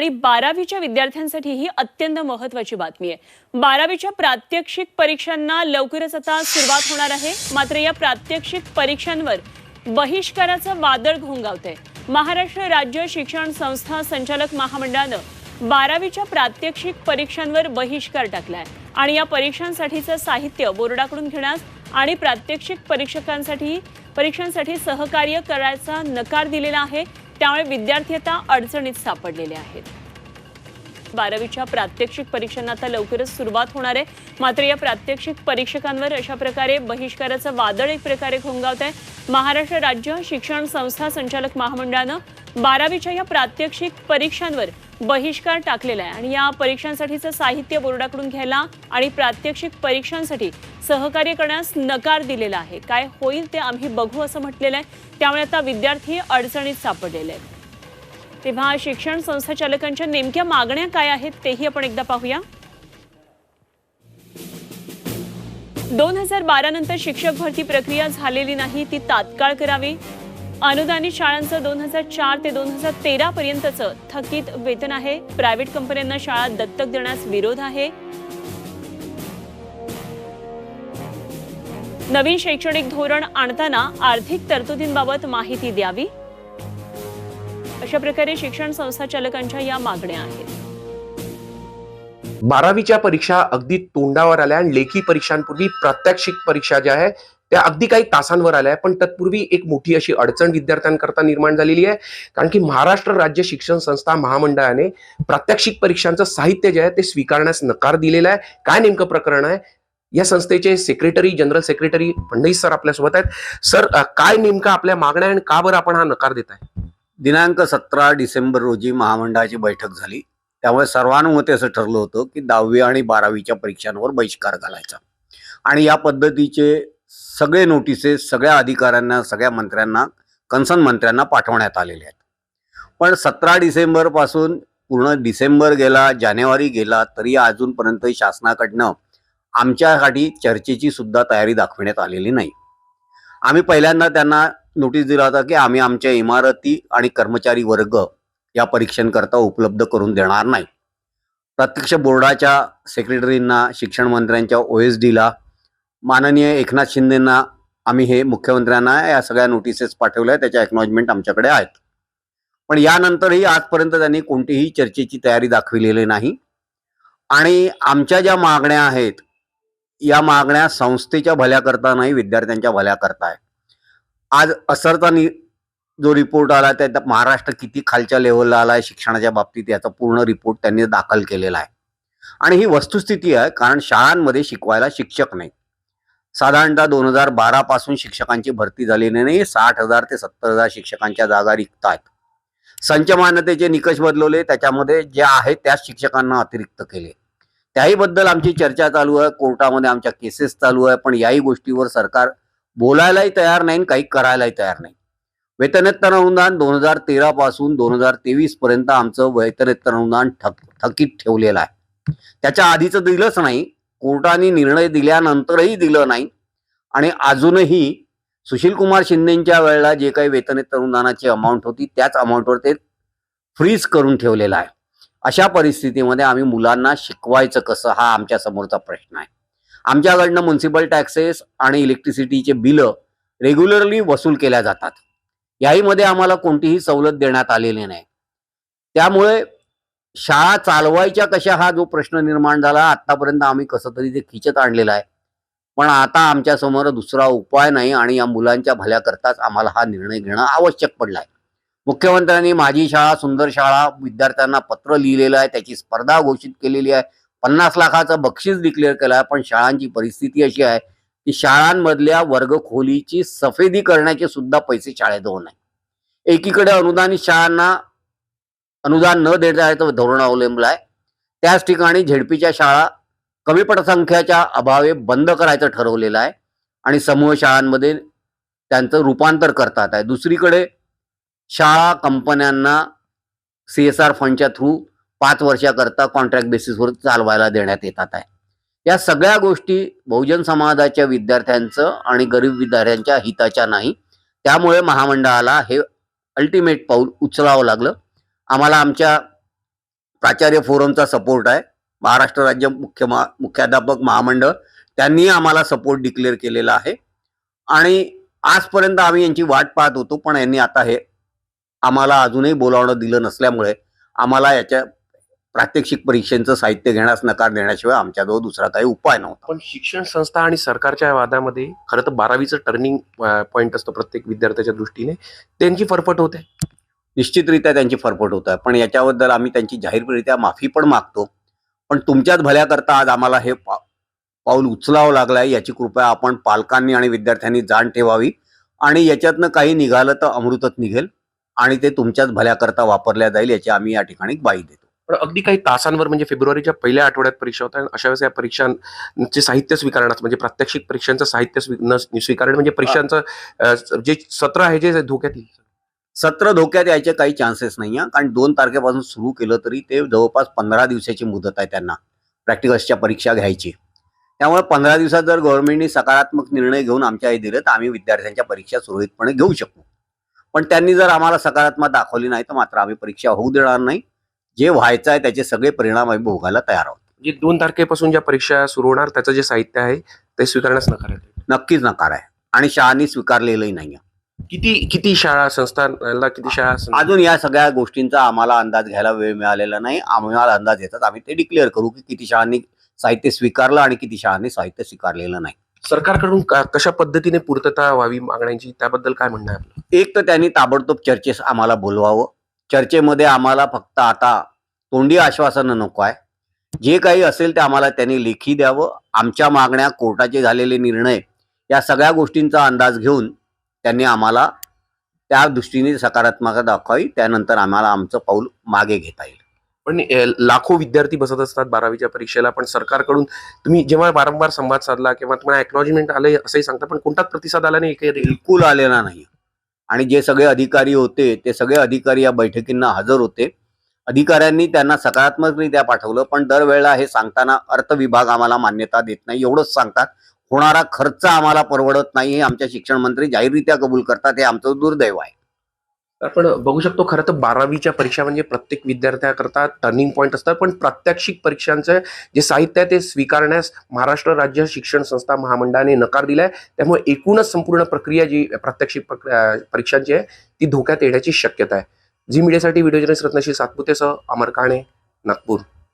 आणि बारावीच्या विद्यार्थ्यांसाठी ही अत्यंत महत्वाची बातमी आहे. बारावीच्या प्रात्यक्षिक परीक्षांना लवकरच आता सुरुवात होणार आहे. मात्र या प्रात्यक्षिक परीक्षांवर बहिष्काराचं वादळ घोंगावतंय महाराष्ट्र राज्य शिक्षण संस्था संचालक महामंडळानं बारावीच्या प्रात्यक्षिक परीक्षांवर बहिष्कार टाकलाय. आणि या परीक्षांसाठीचं साहित्य बोर्डाकडून घेण्यास आणि प्रात्यक्षिक परीक्षकांसाठी परीक्षांसाठी सहकार्य करायचा नकार दिलेला आहे. त्यामुळे विद्यार्थी आता अडचणीत सापडलेले आहेत. बारावीच्या प्रात्यक्षिक परीक्षांना आता लवकरच सुरुवात होणार आहे. मात्र या प्रात्यक्षिक परीक्षकांवर अशा प्रकारे बहिष्काराचं वादळ एक प्रकारे घोंगावत आहे. महाराष्ट्र राज्य शिक्षण संस्था संचालक महामंडळानं बारावीच्या या प्रात्यक्षिक परीक्षांवर बहिष्कार टाकलेला आहे. आणि या परीक्षांसाठीचं साहित्य बोर्डाकडून घ्यायला आणि प्रात्यक्षिक परीक्षांसाठी सहकार्य करण्यास नकार दिलेला आहे. काय होईल ते आम्ही बघू असं म्हटलेलं आहे. त्यामुळे आता विद्यार्थी अडचणीत सापडलेले आहेत. तेव्हा शिक्षण संस्था चालकांच्या नेमक्या मागण्या काय आहेत तेही आपण एकदा पाहूया. दोन हजार बारा नंतर शिक्षक भरती प्रक्रिया झालेली नाही ती तात्काळ करावी. अनुदानित शाळांचं दोन हजार चार ते दोन हजार तेरा पर्यंतचं थकीत वेतन आहे. प्रायव्हेट कंपन्यांना शाळा दत्तक देण्यास विरोध आहे. नवीन शैक्षणिक धोरण आणताना आर्थिक तरतुदींबाबत माहिती द्यावी. अशा प्रकारे शिक्षण संस्था चालकांच्या या मागण्या आहेत. बारावीच्या परीक्षा अगदी तोंडावर आल्या आणि लेखी परीक्षांपूर्वी प्रात्यक्षिक परीक्षा ज्या आहे त्या अगदी काही तासांवर आल्या पण तत्पूर्वी एक मोठी अशी अडचण विद्यार्थ्यांकरता निर्माण झालेली आहे. कारण की महाराष्ट्र राज्य शिक्षण संस्था महामंडळाने प्रात्यक्षिक परीक्षांचं साहित्य जे आहे ते स्वीकारण्यास नकार दिलेला आहे. काय नेमकं प्रकरण आहे? या संस्थेचे secretary general secretary Fadnavis sir आपल्यासोबत आहेत. सर काय नेमकं आपल्या मागण्या आणि का बरं आपण हा नकार देत आहे? दिनांक सतरा डिसेंबर रोजी महामंडळाची बैठक झाली. त्यामुळे सर्वानुमते असं ठरलं होतं की दहावी आणि बारावीच्या परीक्षांवर बहिष्कार घालायचा. आणि या पद्धतीचे सगळे नोटिसेस सगळ्या अधिकाऱ्यांना सगळ्या मंत्र्यांना कन्सर्न मंत्र्यांना पाठवण्यात आलेले आहेत. पण सतरा डिसेंबरपासून पूर्ण डिसेंबर गेला जानेवारी गेला तरी अजूनपर्यंत शासनाकडनं आमच्यासाठी चर्चेची सुद्धा तयारी दाखविण्यात आलेली नाही. आम्ही पहिल्यांदा त्यांना नोटीस दिला होता की आम्ही आमच्या इमारती आणि कर्मचारी वर्ग या परीक्षांकरता उपलब्ध करून देणार नाही. प्रत्यक्ष बोर्डाच्या सेक्रेटरींना शिक्षण मंत्र्यांच्या ओ एस डीला माननीय एकनाथ शिंदेंना आम्ही हे मुख्यमंत्र्यांना या सगळ्या नोटिसेस पाठवल्या त्याच्या एक्नॉलेजमेंट आमच्याकडे आहेत. पण यानंतरही आजपर्यंत त्यांनी कोणतीही चर्चेची तयारी दाखविलेली नाही. आणि आमच्या ज्या मागण्या आहेत या मागण्या संस्थेच्या भल्याकरता नाही विद्यार्थ्यांच्या भल्याकरता आहे आज असरचा नि जो रिपोर्ट आला त्यात महाराष्ट्र किती खालच्या लेवलला आला आहे शिक्षणाच्या बाबतीत याचा पूर्ण रिपोर्ट त्यांनी दाखल केलेला आहे. आणि ही वस्तुस्थिती आहे कारण शाळांमध्ये शिकवायला शिक्षक नाही साधारणतः दोन हजार बारा पासून शिक्षकांची भरती झालेली नाही साठ हजार ते सत्तर हजार शिक्षकांच्या जागा रिक्त आहेत संच मान्यतेचे निकष बदलवले त्याच्यामध्ये जे आहेत त्याच शिक्षकांना अतिरिक्त केले. त्याही बद्दल आमची चर्चा चालू आहे कोर्टामध्ये आमच्या केसेस चालू आहे पण याही गोष्टीवर सरकार बोलायलाही तयार नाही आणि काही करायलाही तयार नाही. वेतनेत्तर अनुदान दोन हजार तेरा पासून दोन हजार तेवीस पर्यंत आमचं वेतनेत्तर अनुदान थकीत ठेवलेलं आहे. त्याच्या आधीचं दिलंच नाही कोर्टाने निर्णय दिल्यानंतरही दिलं नाही. आणि अजूनही सुशील कुमार शिंदेच्या वेळेला जे काही वेतने अनुदानाची अमाऊंट होती त्याच अमाऊंटवर ते फ्रीज करून ठेवलेलं आहे. अशा परिस्थितीमध्ये आम्ही मुलांना शिकवायचं कसं हा आमच्या समोरचा प्रश्न आहे. आमच्याकडनं म्युन्सिपल टॅक्सेस आणि इलेक्ट्रिसिटीचे बिलं रेग्युलरली वसूल केल्या जातात. याहीमध्ये आम्हाला कोणतीही सवलत देण्यात आलेली नाही. त्यामुळे शाळा चालवायच्या कशा हा जो प्रश्न निर्माण झाला आतापर्यंत आम्ही कसं तरी ते खिचत आणलेला आहे. पण आता आमच्यासमोर दुसरा उपाय नाही आणि या मुलांच्या भल्याकरताच आम्हाला हा निर्णय घेणं आवश्यक पडला आहे मुख्यमंत्र्यांनी माझी शाळा सुंदर शाळा विद्यार्थ्यांना पत्र लिहिलेलं आहे त्याची स्पर्धा घोषित केलेली आहे. पन्नास लाखाचं बक्षीस डिक्लेअर केलं आहे पण शाळांची परिस्थिती अशी आहे की शाळांमधल्या वर्ग खोलीची सफेदी करण्याचे सुद्धा पैसे शाळेत होऊ नये एकीकडे अनुदानित शाळांना अनुदान न देण्याचं धोरण अवलंबलं आहे. त्याच ठिकाणी झेडपीच्या शाळा कमी पटसंख्याच्या अभावे बंद करायचं ठरवलेलं आहे आणि समूह शाळांमध्ये त्यांचं रूपांतर करतात आहे. दुसरीकडे शाळा कंपन्यांना सी एस आर फंडच्या थ्रू पाच वर्षाकरता कॉन्ट्रॅक्ट बेसिसवर चालवायला देण्यात येतात आहे. या सगळ्या गोष्टी बहुजन समाजाच्या विद्यार्थ्यांचं आणि गरीब विद्यार्थ्यांच्या हिताच्या नाही. त्यामुळे महामंडळाला हे अल्टिमेट पाऊल उचलावं लागलं. आम्हाला आमच्या प्राचार्य फोरमचा सपोर्ट आहे. महाराष्ट्र राज्य मुख्य महा मुख्याध्यापक महामंडळ त्यांनी आम्हाला सपोर्ट डिक्लेअर केलेला आहे. आणि आजपर्यंत आम्ही यांची वाट पाहत होतो पण यांनी आता हे आम्हाला अजूनही बोलावणं दिलं नसल्यामुळे आम्हाला याच्या प्रात्यक्षिक परीक्षेचं साहित्य घेण्यास नकार देण्याशिवाय आमच्याजवळ दुसरा काही उपाय नव्हता. पण शिक्षण संस्था आणि सरकारच्या वादामध्ये खरं तर बारावीचं टर्निंग पॉईंट असतं प्रत्येक विद्यार्थ्याच्या दृष्टीने. त्यांची फरफट होते. निश्चितरित्या त्यांची फरफट होत आहे. पण याच्याबद्दल आम्ही त्यांची जाहीररित्या माफी पण मागतो. पण तुमच्याच भल्याकरता आज आम्हाला हे पा पाऊल उचलावं लागलं आहे याची कृपया आपण पालकांनी आणि विद्यार्थ्यांनी जाण ठेवावी. आणि याच्यातनं काही निघालं तर अमृतच निघेल आणि ते तुमच्याच भल्याकरता वापरल्या जाईल याची आम्ही या ठिकाणी ग्वाही देतो. पण अगदी काही तासांवर म्हणजे फेब्रुवारीच्या पहिल्या आठवड्यात परीक्षा होत्या अशा वेळेस या परीक्षांचे साहित्य स्वीकारण्यास म्हणजे प्रात्यक्षिक परीक्षांचं साहित्य स्वीकारण म्हणजे परीक्षांचं जे सत्र आहे जे धोक्यात येईल. सत्र धोक्यात यायचे काही चान्सेस नाही आहे कारण दोन तारखेपासून सुरू केलं तरी ते जवळपास पंधरा दिवसाची मुदत आहे त्यांना. प्रॅक्टिकल्सच्या परीक्षा घ्यायची. त्यामुळे पंधरा दिवसात जर गव्हर्नमेंटने सकारात्मक निर्णय घेऊन आमच्या दिले तर आम्ही विद्यार्थ्यांच्या परीक्षा सुरळीतपणे घेऊ शकू. पण त्यांनी जर आम्हाला सकारात्मक दाखवली नाही तर मात्र आम्ही परीक्षा होऊ देणार नाही. जे व्हायचं आहे त्याचे सगळे परिणाम आम्ही भोगायला तयार आहोत. म्हणजे दोन तारखेपासून ज्या परीक्षा सुरू होणार त्याचं जे साहित्य आहे ते स्वीकारण्यास नकार आहे. नक्कीच नकार आहे. आणि शाळांनी स्वीकारलेलंही नाही किती किती शाळा संस्थांना किती शाळा सं- अजून या सगळ्या गोष्टींचा आम्हाला अंदाज घ्यायला वेळ मिळालेला नाही. आम्हाला अंदाज येतात. आम्ही ते डिक्लेअर करू की किती शाळांनी साहित्य स्वीकारलं आणि किती शाळांनी साहित्य स्वीकारलेलं नाही. सरकारकडून का- कशा पद्धतीने पूर्तता व्हावी मागण्यांची? त्याबद्दल काय म्हणणं आहे आपलं? एक तर त्यांनी ताबडतोब चर्चेस आम्हाला बोलवावं. चर्चेमध्ये आम्हाला फक्त आता तोंडी आश्वासनं नको आहे. जे काही असेल ते आम्हाला त्यांनी लेखी द्यावं. आमच्या मागण्या कोर्टाचे झालेले निर्णय या सगळ्या गोष्टींचा अंदाज घेऊन त्यांनी आम्हाला त्या दृष्टीने सकारात्मकता दाखवावी. त्यानंतर आम्हाला आमचं पाऊल मागे घेता येईल. पण लाखो विद्यार्थी बसत असतात बारावीच्या परीक्षेला पण सरकारकडून तुम्ही जेव्हा वारंवार संवाद साधला किंवा तुम्हाला एक्नॉलेजमेंट आलं असंही सांगता पण कोणताच प्रतिसाद आला नाही काही बिलकुल आलेला नाही. आणि जे सगळे अधिकारी होते ते सगळे अधिकारी या बैठकींना हजर होते. अधिकाऱ्यांनी त्यांना सकारात्मकरित्या पाठवलं पण दरवेळेला हे सांगताना अर्थ विभाग आम्हाला मान्यता देत नाही. एवढंच सांगतात. होणारा खर्च आम्हाला परवडत नाही हे आमच्या शिक्षण मंत्री जाहीररित्या कबूल करतात हे आमचं दुर्दैव आहे. आपण बघू शकतो खरं तर बारावीच्या परीक्षा म्हणजे प्रत्येक विद्यार्थ्याकरता टर्निंग पॉईंट असतात पण प्रात्यक्षिक परीक्षांचं जे साहित्य आहे ते स्वीकारण्यास महाराष्ट्र राज्य शिक्षण संस्था महामंडळाने नकार दिलाय. त्यामुळे एकूणच संपूर्ण प्रक्रिया जी प्रात्यक्षिक परीक्षांची आहे ती धोक्यात येण्याची शक्यता आहे. जी मीडियासाठी व्हिडिओ जर्नलिस्ट रत्नशी सातपुतेसह अमर काणे नागपूर.